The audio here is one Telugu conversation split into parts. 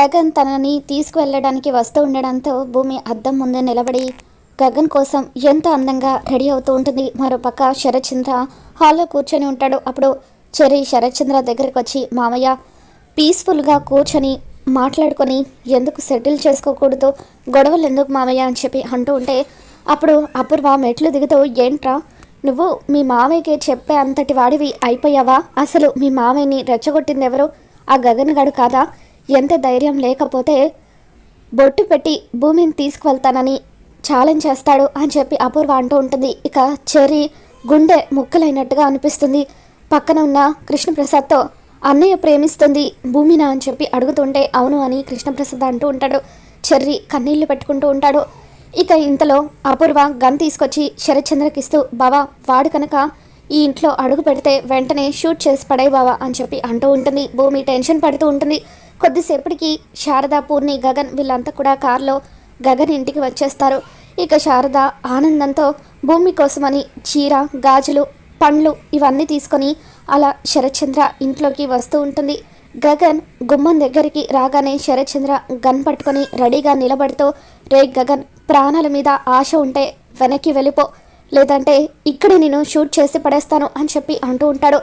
గగన్ తనని తీసుకువెళ్ళడానికి వస్తూ ఉండడంతో భూమి అద్దం ముందు నిలబడి గగన్ కోసం ఎంత అందంగా రెడీ అవుతూ ఉంటుంది. మరోపక్క శరత్చంద్ర హాల్లో కూర్చొని ఉంటాడు. అప్పుడు చెరి శరత్చంద్ర దగ్గరికి వచ్చి మామయ్య పీస్ఫుల్గా కూర్చొని మాట్లాడుకొని ఎందుకు సెటిల్ చేసుకోకూడదు? గొడవలు ఎందుకు మామయ్య? అని చెప్పి అంటూ ఉంటే అప్పుడు అపూర్వ మెట్లు దిగుతూ ఏంట్రా నువ్వు మీ మామయ్యకి చెప్పే అంతటి వాడివి అయిపోయావా? అసలు మీ మామయ్యని రెచ్చగొట్టింది ఎవరు ఆ గగన్ గడు కాదా? ఎంత ధైర్యం లేకపోతే బొట్టు పెట్టి భూమిని తీసుకువెళ్తానని ఛాలెంజ్ చేస్తాడు అని చెప్పి అపూర్వ అంటూ ఉంటుంది. ఇక చెర్రీ గుండె ముక్కలైనట్టుగా అనిపిస్తుంది. పక్కన ఉన్న కృష్ణప్రసాద్తో అన్నయ్య ప్రేమిస్తుంది భూమినా అని చెప్పి అడుగుతుంటే అవును అని కృష్ణప్రసాద్ అంటూ ఉంటాడు. చెర్రి కన్నీళ్ళు పెట్టుకుంటూ ఉంటాడు. ఇక ఇంతలో అపూర్వ గన్ తీసుకొచ్చి శరత్చంద్రకి ఇస్తూ బావా వాడు కనుక ఈ ఇంట్లో అడుగు పెడితే వెంటనే షూట్ చేసి పడాయి బావా అని చెప్పి అంటూ ఉంటుంది. భూమి టెన్షన్ పడుతూ ఉంటుంది. కొద్దిసేపటికి శారద పూర్ణి గగన్ వీళ్ళంతా కూడా కారులో గగన్ ఇంటికి వచ్చేస్తారు. ఇక శారద ఆనందంతో భూమి కోసమని చీర గాజులు పండ్లు ఇవన్నీ తీసుకొని అలా శరత్చంద్ర ఇంట్లోకి వస్తూ ఉంటుంది. గగన్ గుమ్మం దగ్గరికి రాగానే శరత్చంద్ర గన్ పట్టుకొని రెడీగా నిలబడుతూ రే గగన్ ప్రాణాల మీద ఆశ ఉంటే వెనక్కి వెళ్ళిపో. లేదంటే ఇక్కడే నేను షూట్ చేసి పడేస్తాను అని చెప్పి అంటూ ఉంటాడు.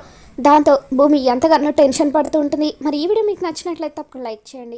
దాంతో భూమి ఎంతగానో టెన్షన్ పడుతూ ఉంటుంది. మరి ఈ వీడియో మీకు నచ్చినట్లయితే తప్పకుండా లైక్ చేయండి.